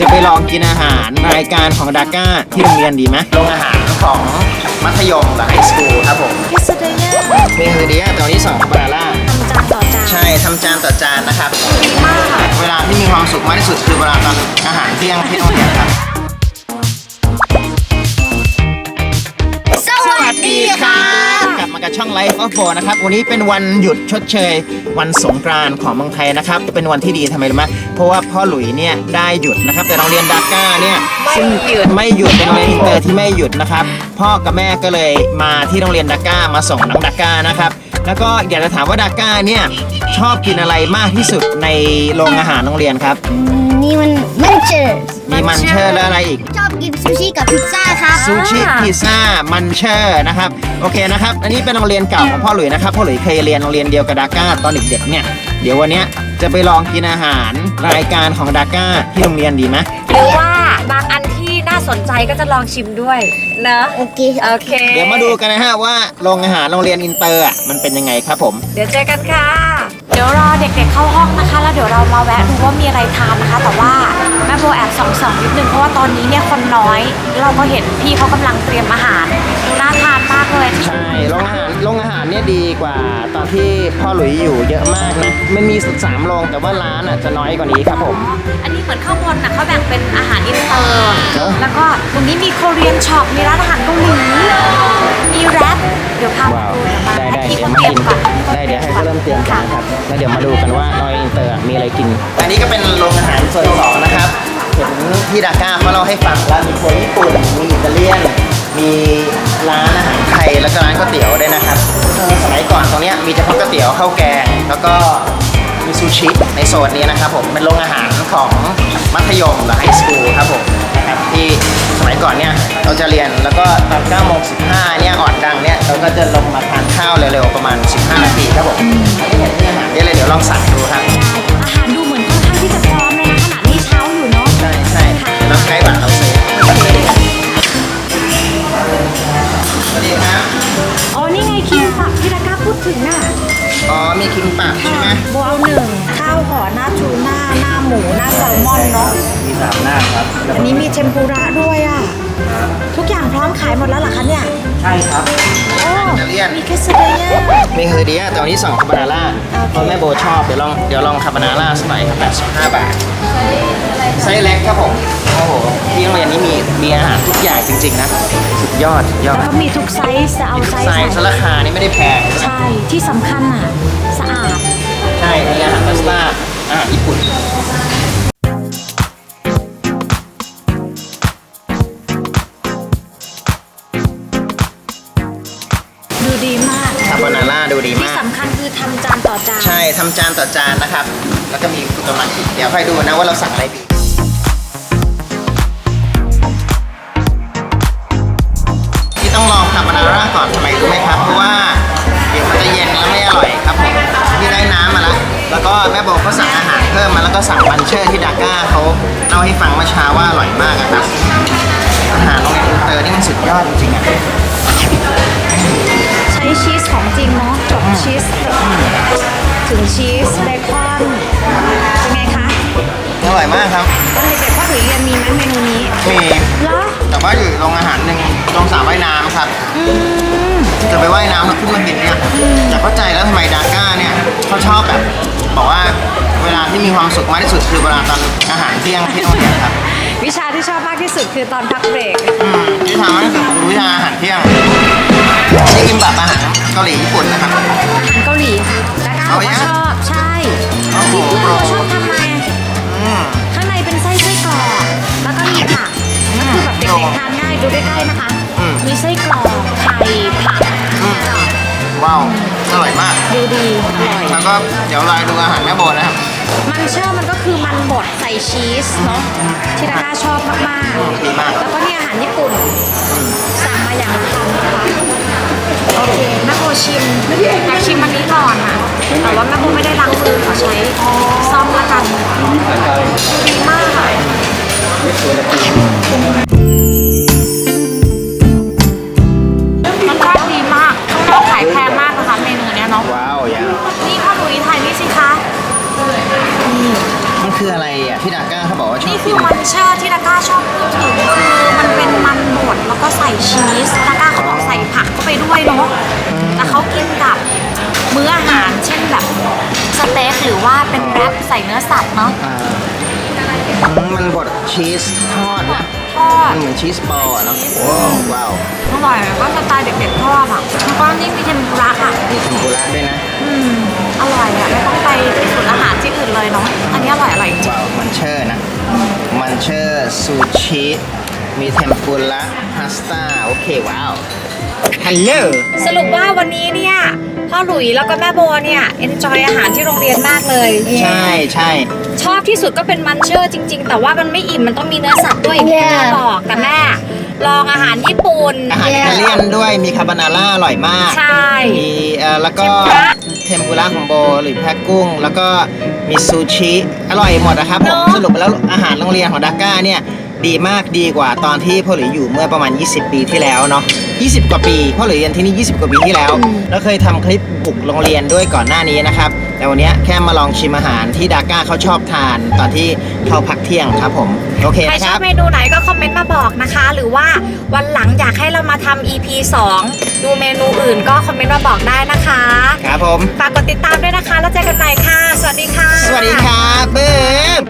จะไปลองกินอาหารรายการของดาก้าที่โรงเรียนดีไหมโรงอาหารของมัธยมหรือไฮสคูลครับผมพิสดารเนี่ยเมนูนี้ตอนที่สองบาร่าทำจานต่อจานใช่ทำจานต่อจานนะครับมากเวลาที่มีความสุขมากที่สุดคือเวลาตอนอาหารเที่ยงที่โรงเรียนครับ สวัสดีค่ะ กลับมากับช่อง Life of 4นะครับ วันนี้เป็นวันหยุดชดเชย วันสงกรานต์ของเมืองไทยนะครับ เป็นวันที่ดีทำไมรู้ไหมเพราะว่าพ่อหลุยเนี่ยได้หยุดนะครับ แต่โรงเรียนดาก้าเนี่ยซึ่งไม่หยุดเป็นโรงเรียนอินเตอร์ที่ไม่หยุดนะครับ พ่อกับแม่ก็เลยมาที่โรงเรียนดาก้ามาส่งน้องดาก้านะครับแล้วก็อยากจะถามว่าดาก้าเนี่ยชอบกินอะไรมากที่สุดในโรงอาหารโรงเรียนครับ นี่มันมันเจอร์ มีมันเชอร์และอะไรอีก ชอบกินซูชิกับพิซซ่าครับ ซูชิพิซซ่ามันเชอร์นะครับโอเคนะครับ อันนี้เป็นโรงเรียนเก่าของพ่อหลุยนะครับพ่อหลุยเคยเรียนโรงเรียนเดียวกับดาก้าตอนเด็กๆเนี่ยเดี๋ยววันเนี้ยจะไปลองกินอาหารรายการของดาก้าที่โรงเรียนดีไหมหรือว่าบางอันที่น่าสนใจก็จะลองชิมด้วยเนอะโอเค โอเคเดี๋ยวมาดูกันนะฮะว่าโรงอาหารโรงเรียนอินเตอร์อะมันเป็นยังไงครับผม เดี๋ยวเจอกันค่ะ เดี๋ยวรอเด็กๆเข้าห้องนะคะ แล้วเดี๋ยวเรามาแวะดูว่ามีอะไรทานนะคะ แต่ว่าแม่ โบแอบส่องๆนิดนึงเพราะว่าตอนนี้เนี่ยคนน้อย เราก็เห็นพี่เขากำลังเตรียมอาหารดูน่าทานมากเลย ใช่โรงอาหารโรงอาหารเนี่ยดีกว่าตอนที่พ่อหลุยอยู่เยอะมากนะ มันมีสุดสามโรงแต่ว่าร้านอะจะน้อยกว่านี้ครับผม อันนี้เหมือนข้างบนนะเขาแบ่งเป็นอาหารอินเตอร์เนอะ แล้วก็ตรงนี้มีโคเรียนช็อปมีร้านอาหารเกาหลีมีแรปเดี๋ยวพาไปว้าวดูเดี๋ยวมาได้ให้ได้พี่เดี๋ยวเขามาเตรียกิมนก่อนได้เดี๋ยวให้เขาเริ่มเตรียมกันนะครับแล้วเดี๋ยวมาดูกันว่าโรงอินเตอร์มีอะไรกิน อันนี้ก็เป็นโรงอาหารส่วนสองนะครับเห็นพี่ดาก้าเขาเล่าให้ฟังแล้วมีครัวญี่ปุ่นมีอิตาเลียน มีร้านอาหารไทยแล้วก็ร้านก๋วยเตี๋ยวด้วยนะครับสมัยก่อนตรงเนี้ยมีเฉพาะก๋วยเตี๋ยวข้าวแกง แล้วก็มีซูชิในโซนนี้นะครับผมเป็นโรงอาหารของมัธยมหรือไฮสคูลครับผมนะครับที่สมัยก่อนเนี่ยเราจะเรียนแล้วก็ตอน9โมง15เนี่ยอ่อนดังเนี่ยเราก็จะลงมาทานข้าวเร็วๆประมาณ 15 นาทีครับผมอันนี้เห็นที่อาหารได้เลยเดี๋ยวลองสั่งดูครับอาหารดูเหมือนค่อนข้างที่จะพร้อ หน้าหมู หน้าแซลมอนเนาะมีสามหน้าครับอันนี้มีเทมปุระด้วยอะ ทุกอย่างพร้อมขายหมดแล้วเหรอคะเนี่ย ใช่ครับ โอ้อิตาเลียนมีแคสเดียมีคือดีแต่วันนี้สั่งคาบานาร่าเพราะแม่โบชอบเดี๋ยวลองเดี๋ยวลองคาบานาร่าสักหน่อยครับ85 บาทไซส์เล็กครับผมโอ้โหที่โรงเรียนนี้มีมีอาหารทุกอย่างจริง ๆ นะ สุดยอดสุดยอดแล้วก็มีทุกไซส์จะเอาไซส์ไซไหนส์ราคานี่ไม่ได้แพง ใช่ ที่สำคัญอะ สะอาด ใช่ มีอาหารพาสต้าอาหารญี่ปุ่น ดูดีมากคาโบนาร่าดูดีที่มาก สำคัญคือทำจานต่อจาน ใช่ทำจานต่อจานนะครับ แล้วก็มีฟุตมากิเดี๋ยวค่อยดูนะว่าเราสั่งอะไรดี ที่ต้องลองคาโบนาร่าก่อนทำไมรู้ไหมครับ เพราะว่าเดี๋ยวมันจะเย็นแล้วไม่อร่อยครับผมที่ได้น้ำมาแล้ว แล้วก็แม่โบก็สั่งอาหารเพิ่มมาแล้วก็สั่งบันเชอร์ที่ดาก้าเขาเล่าให้ฟังเมื่อเช้าว่าอร่อยมากอะครับ อาหารโรงเรียนอินเตอร์นี่มันสุดยอดจริงๆอะ ใช้ชีสของจริงเนาะจบชีสถึงชีสเบคอน เป็นไงคะอร่อยมากครับตอนเด็กๆพ่อถุยเรียนมีไหมเมนูนี้มีเหรอแต่ว่าอยู่โรงอาหารหนึ่งโรงสระว่ายน้ำครับอืมจะไปว่ายน้ำแล้วขึ้นมากินเนี่ยอยากเข้าใจแล้วทำไมดาก้าเนี่ยเขาชอบแบบบอกว่าเวลาที่มีความสุขมากที่สุดคือเวลาตอนอาหารเที่ยงที่โรงเรียนครับ วิชาที่ชอบมากที่สุดคือตอนพักเบรกอืมที่ทำมากที่สุดคือวิชาอาหารเที่ยงนี่กิมบับอาหาร เกาหลีญี่ปุ่นนะครับอาหารเกาหลีค่ะแล้วก็เอาก็อย่างชอบใช่โอ้โหที่เพื่อนเราชอบทำมาอืมข้างในเป็นไส้ไส้กรอกแล้วก็มีผักก็คือแบบเด็กๆทานง่ายดูใกล้ๆนะคะ อืม มีไส้กรอกไข่ผักอืมว้าวอร่อยมาก ดูดีอร่อย แล้วก็เดี๋ยวเราดูอาหารแม่โบนะครับ มันเชื่อมันก็คือมันบดใส่ชีสเนาะที่ดาด้าช ชิมอยากชิมอันนี้ก่อนอะ แต่ว่าแม่โบไม่ได้ล้างมือขอใช้ซ่อมละกันดีมากอะมันรสดีมากข้างนอกขายแพงมากนะคะเมนูเนี้ยเนาะ ว้าวอย่างนี่พ่อหลุยถ่ายนี่สิคะ มันคืออะไรอะที่ดาก้าเขาบอกว่าชอนี่บคืกิอนมันเชอที่ดาก้าชอบพูดถึงคือมันเป็นมันบดแล้วก็ใส่ชีสดาก้าเขาบอกใส่ผักเข้าไปด้วยเนาะแต่เขากิน รือว่าเป็นแรปใส่เนื้อสัตว์เนาะอ่าอืมมันบดชีสทอดนะทอดมันเหมือนชีสบอลอะเนาะว้าวอร่อยก็สไตล์เด็กๆชอบอะแล้วก็นี่มีเทมปุระอะมีเทมปุระด้วยนะอืมอร่อยอะไม่ต้องไปที่ศูนย์อาหารที่อื่นเลยเนาะอันนี้อร่อยอร่อยจริงว้าวมันเชอร์นะ มันเชอร์ซูชิมีเทมปุระพาสต้าโอเคว้าว ฮัลโหลสรุปว่าวันนี้เนี่ยพ่อหลุยแล้วก็แม่โบเนี่ยเอนจอยอาหารที่โรงเรียนมากเลยใช่ใช่ชอบที่สุดก็เป็นมันเชอร์จริง ๆ แต่ว่ามันไม่อิ่มมันต้องมีเนื้อสัตว์ด้วยอย่างที่แม่บอกแต่แม่ลองอาหารญี่ปุ่นอาหารอิตาเลียนด้วยมีคาโบนาร่าอร่อยมากใช่มีเอ่อแล้วก็เทมปุระเทมปุระของโบหรือแพ็กกุ้ง แล้วก็มีซูชิอร่อยหมดนะครับผมสรุปแล้วอาหารโรงเรียนของดาก้าเนี่ยดีมากดีกว่าตอนที่พ่อหลุยอยู่เมื่อประมาณ 20 ปีที่แล้วเนาะ 20 กว่าปีพ่อหลุยเรียนที่นี่ 20 กว่าปีที่แล้ว แล้วเคยทำคลิปบุกโรงเรียนด้วยก่อนหน้านี้นะครับ แต่วันเนี้ยแค่มาลองชิมอาหารที่ดาก้าเขาชอบทานตอนที่เข้าพักเที่ยงครับผม โอเคใครนะชคอรับบ เมนูไหนก็คอมเมนต์มาบอกนะคะ หรือว่าวันหลังอยากให้เรามาทำ EP 2 ดูเมนูอื่นก็คอมเมนต์มาบอกได้นะคะครับผม ฝากกดติดตามด้วยนะคะ แล้วเจอกันใหม่ค่ะ สวัสดีค่ะ สวัสดีครับเบิ้ม